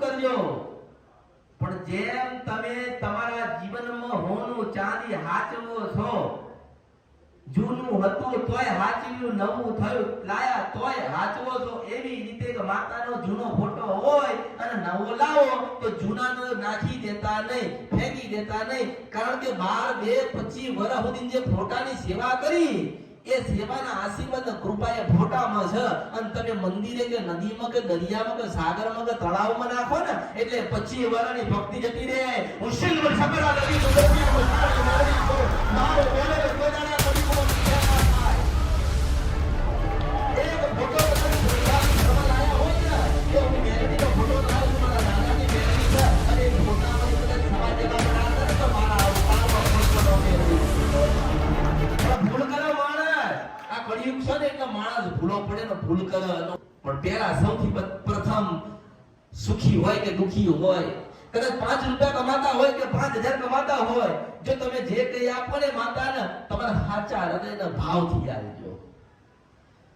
કરજો પણ જેમ તમે તમારા જીવનમાં હોનું ચાંદી હાચવો છો, જૂનું હતું તોય હાચવ્યું, નવું થયું, લાયા તોય હાચવો છો, એવી રીતે કે માતાનો જૂનો ફોટો હોય અને નવો લાવો, તો જૂનાનો નાખી દેતા નહીં, ફેંકી દેતા નહીં. કારણ કે બાર, બે, પચીસ વર્ષ સુધી જે ફોટાની સેવા કરી એ સેવાના આશીર્વાદ કૃપા એ ફોટામાં છે અને તમે મંદિરે કે નદીમાં કે દરિયામાં કે સાગરમાં કે તળાવમાં નાખો ને એટલે પચીસ વાળાની ભક્તિ જતી રહે શિલ્પ સબરા નદી સુગંધી મુસ્કાન મારી બોલે તો કોદાળા હોય કે દુખી હોય, કદાચ પાંચ રૂપિયા કમાતા હોય કે પાંચ હજાર કમાતા હોય, જો તમે જે કઈ આપો ને માતાને, તમારા સાચા હૃદયના ભાવથી આવજો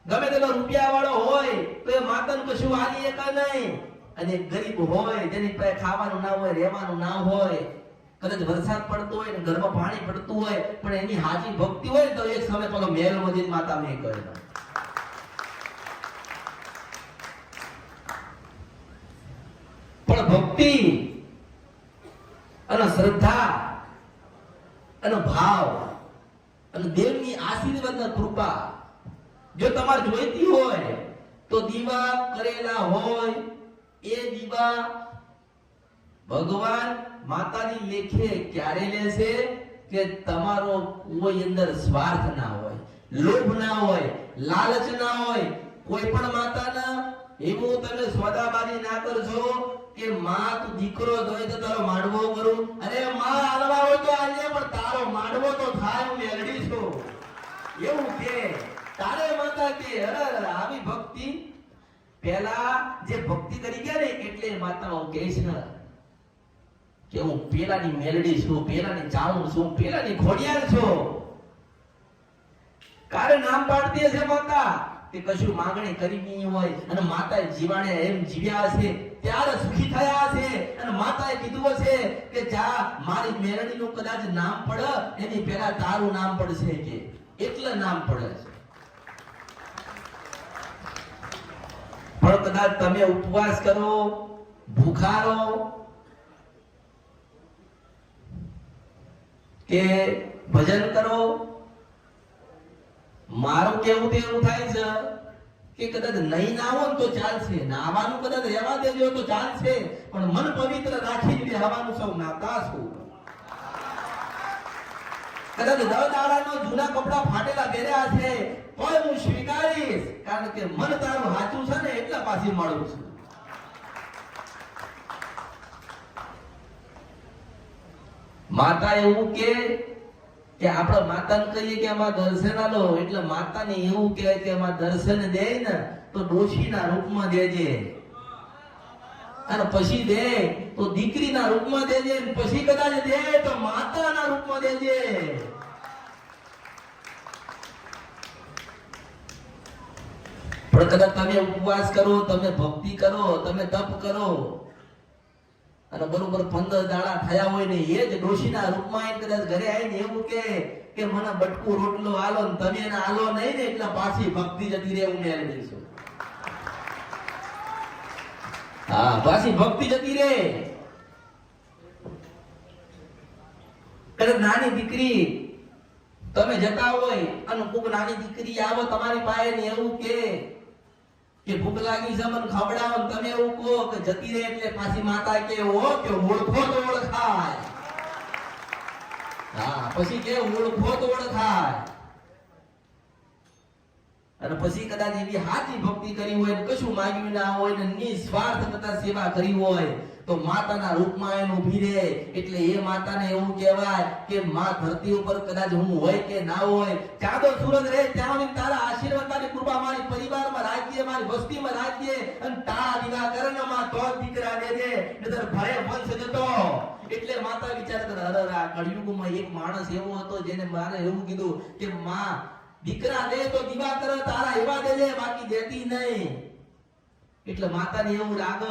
ગમે તેનો રૂપિયા વાળો હોય, તો એ માતાને કશું વાલી એકા નહીં? અને ગરીબ હોય, જેની પાસે ખાવાનું ના હોય, રહેવાનું ના હોય, કદાચ વરસાદ પડતો હોય ને ઘરમાં પાણી પડતું હોય, પણ એની હાજી ભક્તિ હોય તો એક સમય પેલો મેલ મજીદ માતા મેં કહે પણ ભક્તિ અને શ્રદ્ધા અને ભાવ અને દેવની આશીર્વાદ કૃપા જો તમારે જોઈતી હોય તો દીવા કરેલા હોય એ દીવા ભગવાન માતાની લેખે ક્યારે લેશે કે તમારો કોઈ અંદર સ્વાર્થ ના હોય, લોભ ના હોય, લાલચ ના હોય, કોઈ પણ માતાના, એવું તમે સોદાબાજી ના કરજો કે માં તું દીકરો જોઈ તો તારો માંડવો કરું? અરે માં હાલવા હોય તો આજે પણ તારો માંડવો તો થાય, હું મેળવી છું. એવું કે તારે માતા કે આવી ભક્તિ? પેલા જે ભક્તિ ગયા ને, એટલે માતાઓ કહે છે, કે હું પેલાની મેલડી છું, પેલાની ચાવું છું, પેલાની ખોડિયાર છું. કારે નામ પાડતી હશે માતા. કે કશું માંગણી કરી નહીં હોય અને માતાએ જીવાણે એમ જીવ્યા હશે, ત્યારે સુખી થયા હશે. અને માતાએ કીધું હશે કે જા, મારી મેરડીનું કદાચ નામ પડે, એની પહેલા તારું નામ પડશે કે. એટલે નામ પડે છે. પણ કદાચ તમે ઉપવાસ કરો, ભૂખારો, કે ભજન કરો મારું કેવું તો એવું થાય છે કે કદાચ નહીં નાવો તો ચાલશે નાવાનું કદાચ રહેવા દેજો તો ચાલશે પણ મન પવિત્ર રાખીને હવાનું સૌ નાતા છું. કદાચ દસ દાડાનો જૂના કપડા ફાટેલા પહેર્યા છે, તોય હું સ્વીકારીશ, કારણ કે મન તારું સાચું છે ને એટલે પાછી મળું છું. માતા એવું કે કે આપણે માતાને કહીએ કે આમાં દર્શન આલો એટલે માતાને એવું કહેવાય કે આમાં દર્શન દે ને, તો ડોશીના રૂપમાં દેજે. અને પછી દે, તો દીકરીના રૂપમાં દેજે પછી કદાચ દે, તો માતાના રૂપમાં દેજે. પણ કદાચ તમે ઉપવાસ કરો, તમે ભક્તિ કરો, તમે તપ કરો અને બરોબર પંદર દાડા થયા હોય ને એ જ ડોશીના રૂપમાં આવીને કદાચ ઘરે આવીને એવું કે કે મને બટકું રોટલો આલો ને તમે એને આલો નહીં ને એટલે પાછી ભક્તિ જતી રહે, હું દઈશું. હા, પાછી ભક્તિ જતી રહે. કદાચ નાની દીકરી તમે જતા હોય અને કોક નાની દીકરી આવે તમારી પાસે ને એવું કે કે ભૂખ લાગી છે મને ખવડાવો તમે જતી રહે એટલે પાછી માતા કે ઓ ઓળખો તો ઓળખાય. હા, પછી કે ઓળખો તો ઓળખાય. અને પછી કદાચ એવી હાથી ભક્તિ કરી હોય કશું માંગ્યું ના હોય ને નિસ્વાર્થ કરતા સેવા કરી હોય, તો માતાના રૂપમાં એનું ઊભી રહે. એટલે એ માતાને એવું કહેવાય કે, માં ધરતી ઉપર કદાચ હું હોય કે ના હોય, ચાંદો સૂરજ રહે, ત્યાં તારા આશીર્વાદ, તારી કૃપા, મારી પરિવારમાં રાખજે મારી વસ્તીમાં રાખીએ અને તારા નિરાકરણમાં તો દીકરા દે દે નતર ભરે વંશ જતો. એટલે માતા વિચાર કરે અરે આ કળિયુગમાં એક માણસ એવો હતો જેને મારે એવું કીધું કે, માં, દીકરા દે તો દીવા કર, તારા એવા દેજે બાકી દેતી નહીં. એટલે માતાને એવું રાગ,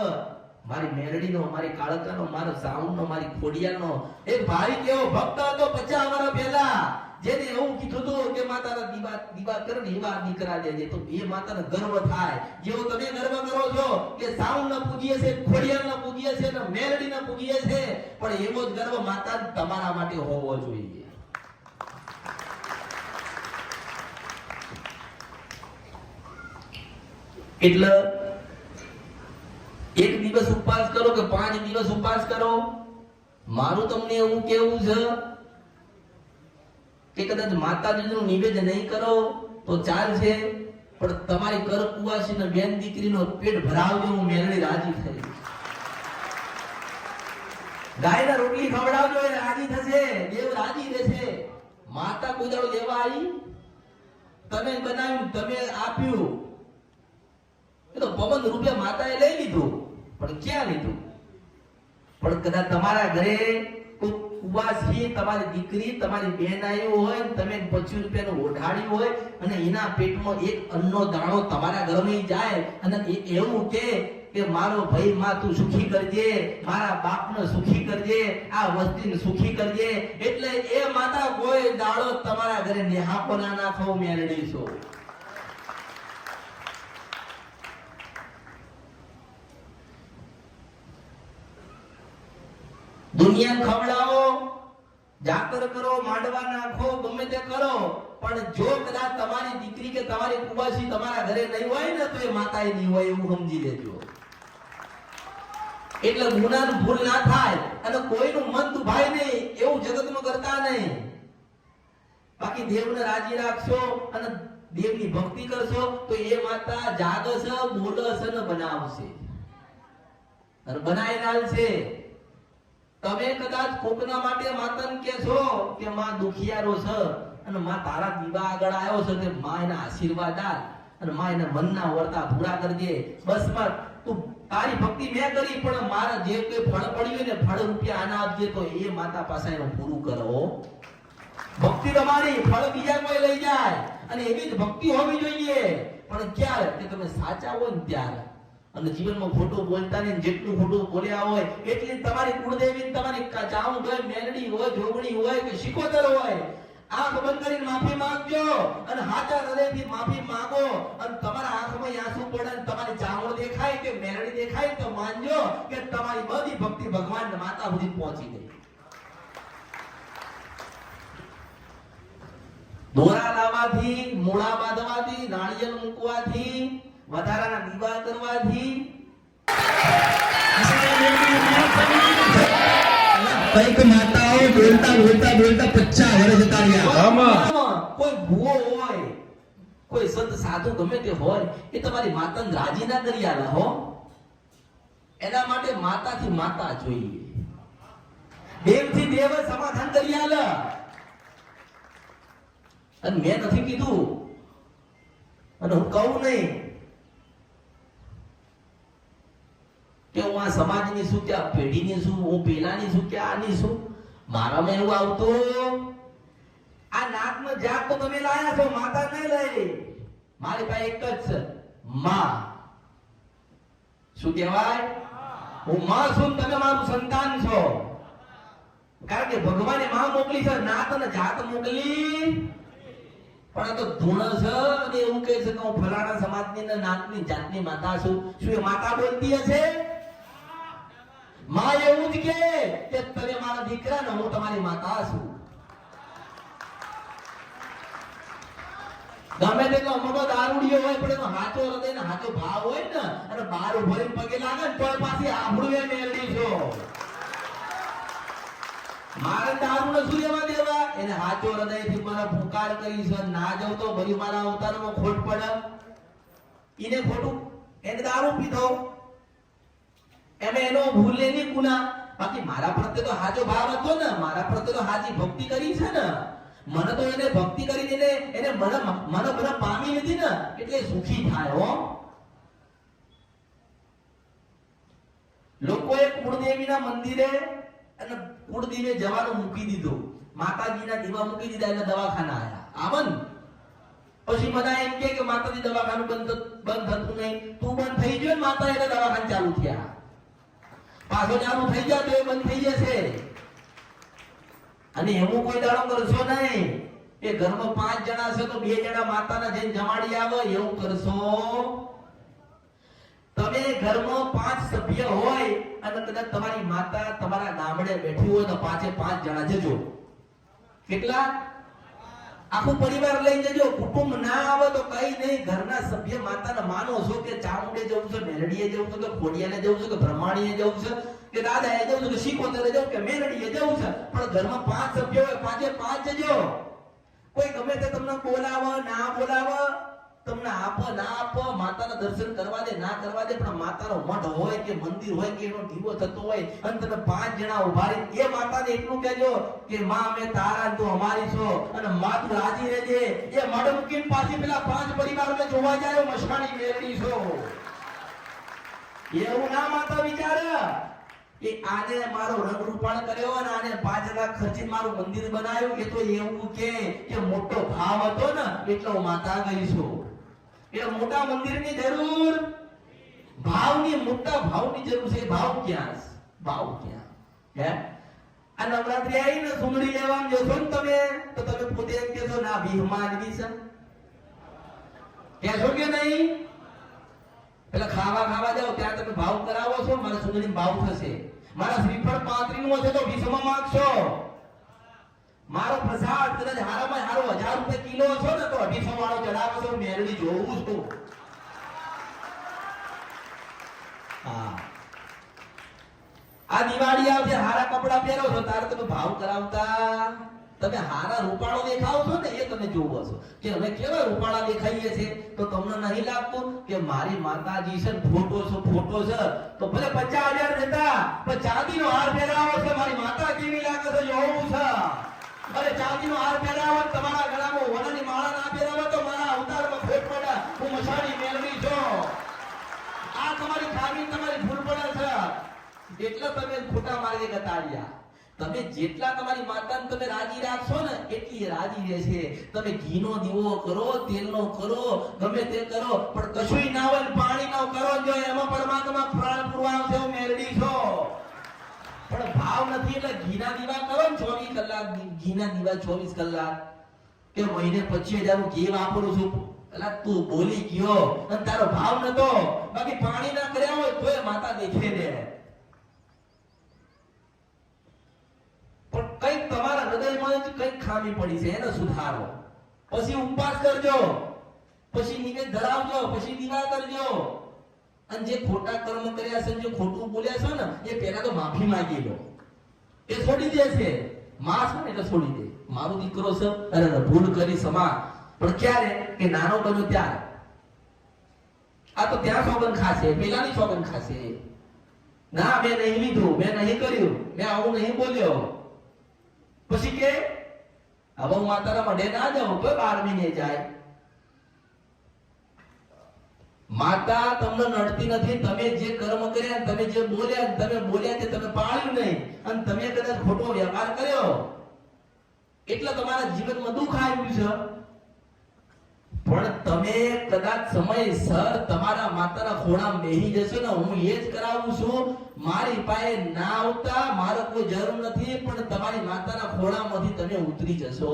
મારી મેરડીનો, મારી કાળકાનો, મારો સાઉન્ડનો મારી ખોડિયાનો એક ભાઈ કેવો ભક્ત હતો પચાસ વર્ષ પહેલા. જેને એવું કીધું હતું કે માતાના દીવા દીવા કર ને એવા દીકરા દેજે તો એ માતાનો ગર્વ થાય. જેવો તમે ગર્વ કરો છો કે સાઉન્ડ પૂજીએ છે, ખોડિયાર પૂજીએ છે, ને મેલડી પૂજીએ છે, પણ એવો જ ગર્વ માતા તમારા માટે હોવો જોઈએ. એટલે એક દિવસ ઉપવાસ કરો કે પાંચ દિવસ ઉપવાસ કરો? મારું તમને એવું કેવું છે કે કદાચ માતાજીનું નિવેદન નહીં કરો, તો ચાલશે, પણ તમારી કર કુવાસી ને બેન દીકરીનો પેટ ભરાવજો, હું મેળવી રાજી થઈ ગાયના રોટલી ખવડાવજો, એ રાજી થશે, દેવ રાજી રહેશે. માતા કોઈ દેવા આવી તમે બનાવ્યું, તમે આપ્યું. એ તો પવન રૂપિયા માતાએ લઈ લીધું, પણ ક્યાં લીધું? પણ કદાચ તમારા ઘરે કોઈ કુવાસી તમારી દીકરી, તમારી બેન હોય, તમે પચીસ રૂપિયાનું ઓઢાડી હોય, અને એના પેટમાં એક અન્નનો દાણો તમારા ઘરમાં જાય, અને એ એવું કે કે મારો ભાઈ માં તું સુખી કરજે, મારા બાપને સુખી કરજે, આ વસ્તીને સુખી કરજે. એટલે એ માતા કોઈ દાડો તમારા ઘરે નેહાપો ના થવું મેળડી છો દુનિયા ખવડાવો જાતર કરો, માંડવા નાખો, ગમે તે કરો, પણ જો કદાચ તમારી દીકરી કે તમારી કુબાસી તમારા ઘરે નહીં હોય ને, તો એ માતાએ નહીં હોય એવું સમજી લેજો. એટલે ગુનાનું ભૂલ ના થાય અને કોઈનું મન દુભાય નહીં, એવું જગતમાં કરતા નહીં. બાકી દેવને રાજી રાખશો અને દેવની ભક્તિ કરશો, તો એ માતા જાગશે બોલશે ને બનાવશે. બનાવી નાલશે તમે કદાચ કોકના માટે માતન કે છો કે માં દુખિયારો છે અને માં તારા દીવા આગળ આવ્યો છે તે માં એના આશીર્વાદ આલ અને માં એના મનના વર્તા પૂરા કરજે. બસમાં તું તારી ભક્તિ મેં કરી, પણ મારા જે કોઈ ફળ પડ્યું ને ફળ રૂપિયા આના આપજે તો એ માતા પાસે એનું પૂરું કરો. ભક્તિ તમારી, ફળ બીજા કોઈ લઈ જાય અને એવી જ ભક્તિ હોવી જોઈએ. પણ ક્યારે? કે તમે સાચા હોય ને ત્યારે. અને જીવનમાં ખોટું બોલતા નહીં, જેટલું ખોટું બોલ્યા હોય, એટલી તમારી કુળદેવી તમારી ચાઉ હોય મેલડી હોય, જોગણી હોય કે શિકોતર હોય, આંખ બંધ કરીને માફી માંગજો અને હાચા હૃદયથી માફી માંગો અને તમારા આંખમાં આંસુ પડે અને તમારી ચામડ દેખાય કે મેલડી દેખાય તો માનજો કે તમારી બધી ભક્તિ ભગવાન માતા સુધી પહોંચી ગઈ. દોરા લાવવાથી, મૂળા બાંધવાથી, નાળિયેર મૂકવાથી વધારાના દીવા કરવાથી કંઈક માતાઓ બોલતા બોલતા બોલતા પચાસ વર્ષ જતા રહ્યા. કોઈ ભૂવો હોય કોઈ સંત સાધુ ગમે તે હોય એ તમારી માતાને રાજી ના કરી આલે હો. એના માટે માતાથી માતા જોઈએ. દેવથી દેવ સમાધાન કરી આલે. અને મેં નથી કીધું. અને હું કહું નહીં. કે હું આ સમાજની શું કે, આ પેઢીની શું, હું પેલાની શું કે, આની શું? મારામાં એવું આવતું આ નાકનો જાગ તો તમે લાયા છો, માતા નહીં લઈ મારી પાસે એક જ છે, માં. શું કહેવાય? હું માં છું તમે મારું સંતાન છો. કારણ કે ભગવાને માં મોકલી છે, નાત અને જાત મોકલી. પણ તો ધૂણ છે અને એવું કહે છે કે હું ફલાણા સમાજની ને નાતની જાતની માતા છું. શું એ માતા બોલતી હશે? માં એવું જ કે કે તમે મારા દીકરા ને હું તમારી માતા છું. ગમે તેટલો મોટો દારૂડિયો હોય, પણ એનો હાચો હૃદય ને હાચો ભાવ હોય ને, અને બાર ઊભો પગે લાગે ને તોય પાછી આભળું એ મેળવી છો. મારે દારૂ ને શું લેવા દેવા? એને હાચો હૃદયથી મને ભૂકાર કરી છે. ના જવ તો ભરી મારા અવતારમાં ખોટ પડે. એને ખોટું, એને દારૂ પીધો. એમે એનો ભૂલ એની ગુના. બાકી મારા પ્રત્યે તો હાજો ભાવ હતો ને. મારા પ્રત્યે તો હાજી ભક્તિ કરી છે ને. મને તો એને ભક્તિ કરી એને એને મને મને મને પામી લીધી ને, એટલે સુખી થાય હો. લોકોએ કુળદેવીના મંદિરે અને કુળદેવે જવાનું મૂકી દીધું. માતાજીના દીવા મૂકી દીધા એટલે દવાખાના આયા. આવન. પછી બધા એમ કે માતાજી દવાખાનું બંધ બંધ થતું નહીં. તું બંધ થઈ ગયો માતા એટલે દવાખાનું ચાલુ થયા. પાછો ચાલુ થઈ જાય તો એ બંધ થઈ જશે. અને એવું કોઈ દાડો કરશો નહીં. એ ઘરમાં પાંચ જણા છે તો બે જણા માતાના જઈને જમાડી આવે, એવું કરશો. તમે ઘરમાં પાંચ સભ્ય હોય અને કદાચ તમારી માતા તમારા ગામડે બેઠી હોય તો પાંચે પાંચ જણા જજો. કેટલા? આખું પરિવાર લઈ જજો. કુટુંબ ના આવે તો કઈ નહીં. ઘરના સભ્ય માતાને માનો છો કે ચામુંડે જવું છે મેલડીએ જવું છે, કે ખોડિયાને જવું છે, કે બ્રહ્માણીએ જવું છે, કે દાદા એ જવું છે, કે શીખોતરે જવું કે મેલડીએ જવું છે. પણ ઘરમાં પાંચ સભ્યો હોય, પાંચે પાંચ જજો. કોઈ ગમે તે તમને બોલાવે, ના બોલાવે તમને આપો, ના આપો, માતાના દર્શન કરવા દે, ના કરવા દે, પણ માતાનો મઠ હોય કે મંદિર હોય કે એનો દીવો થતો હોય, અને તમે પાંચ જણા ઊભા રહી એ માતાને એટલું કહેજો કે, માં અમે તારા તું અમારી છો. અને માં રાજી રહેજે. એ મઢ મૂકીને પાછી પેલા પાંચ પરિવારને જોવા જાય મશાણી મેળવી છો. એવું ના માતા વિચારે કે આને મારો રંગ રૂપાણ કર્યો અને આને પાંચ લાખ ખર્ચી મારું મંદિર બનાવ્યું. એ તો એવું કે મોટો ભાવ હતો ને, એટલો માતા ગઈ છું. એ મોટા મંદિરની જરૂર. ભાવની, મોટા ભાવની જરૂર છે. ભાવ ક્યાં? ભાવ ક્યાં? હે? આ નવરાત્રી આવીને લેવા જશો ને તમે, તો તમે પોતે એમ કહેશો, ના ભીહમાં આવી છે. કહેશો કે નહીં? પેલા ખાવા ખાવા જાઓ ત્યારે તમે ભાવ કરાવો છો, મારા સુંદરી ભાવ થશે. મારા શ્રીફળ પાંત્રી નું હશે તો વીસમાં માંગશો. મારો પ્રસાદ કદાચ હારામાં હારો હજાર રૂપિયા કિલો છો ને તો અઢીસો વાળો ચડાવો છો મેરડી જોવું છું. હા. આ દિવાળી આવશે હારા કપડા પહેરો છો, તારે તમે ભાવ કરાવતા. તમે હારા રૂપાળો દેખાવ છો ને, એ તમે જોવો છો. કે અમે કેવા રૂપાળા દેખાઈએ છે, તો તમને નહીં લાગતું કે મારી માતાજી છે ફોટો છે ફોટો છે? તો ભલે પચાસ હજાર દેતા, પણ ચાંદીનો હાર પહેરાવો છે, મારી માતા કેવી લાગે છે, જોવું છે. અરે ચાંદીનો હાર પહેરાવો, તમારા ગળામાં વનની માળા ના પહેરાવો, તો મારા અવતારમાં ફેર પડે હું મસાણી મેળવી છું. આ તમારી ખામી, તમારી ભૂલ પડે છે. એટલે તમે ખોટા માર્ગે ગતાડ્યા તમે જેટલા તમારી માતાને તમે રાજી રાખશો ને, એટલી રાજી રહેશે. તમે ઘીનો દીવો કરો, તેલનો કરો, ગમે તે કરો, પણ કશુંય ના હોય પાણી પાણીનો કરો, જો એમાં પરમાત્મા પ્રાણ પુરવાનો છે મેળવી છો. પણ ભાવ નથી એટલે ઘીના દીવા કરો ને ચોવીસ કલાક, ઘીના દીવા ચોવીસ કલાક. કે મહિને પચીસ હજારનું ઘી વાપરું છું. એટલે તું બોલી ગયો. અને તારો ભાવ નતો. બાકી પાણી ના કર્યા હોય તોય માતા દેખે દે પણ કંઈક તમારા હૃદયમાં કંઈક ખામી પડી છે, એને સુધારો. પછી ઉપવાસ કરજો. પછી નિવેદ ધરાવજો, પછી દીવા કરજો. અને જે ખોટા કર્મ કર્યા છે, જે ખોટું બોલ્યા છે ને, એ પહેલા તો માફી માંગી લો. એ છોડી દે છે. માં છે ને, એટલે છોડી દે. મારો દીકરો છે અરે ભૂલ કરી સમા પણ ક્યારે? કે નાનો બન્યો ત્યારે. આ તો ત્યાં સોગન ખાશે, પેલાની સોગન ખાશે. ના, મેં નહીં લીધું, મેં નહીં કર્યું. મેં આવું નહીં બોલ્યો. પછી કે, હવે હું માતાના મઢે ના જાઉં, કોઈ બાર મહિને જાય. માતા તમને નડતી નથી, તમે જે કર્મ કર્યા તમે જે બોલ્યા તમે બોલ્યા તે તમે પાળ્યું નહીં. અને તમે કદાચ ખોટો વ્યવહાર કર્યો. એટલે તમારા જીવનમાં દુઃખ આવ્યું છે. પણ તમે કદાચ સમયસર તમારા માતાના ખોળા બેહી જશો ને હું એ જ કરાવું છું. મારી પાસે ના આવતા, મારો કોઈ જરૂર નથી, પણ તમારી માતાના ખોળામાંથી તમે ઉતરી જશો.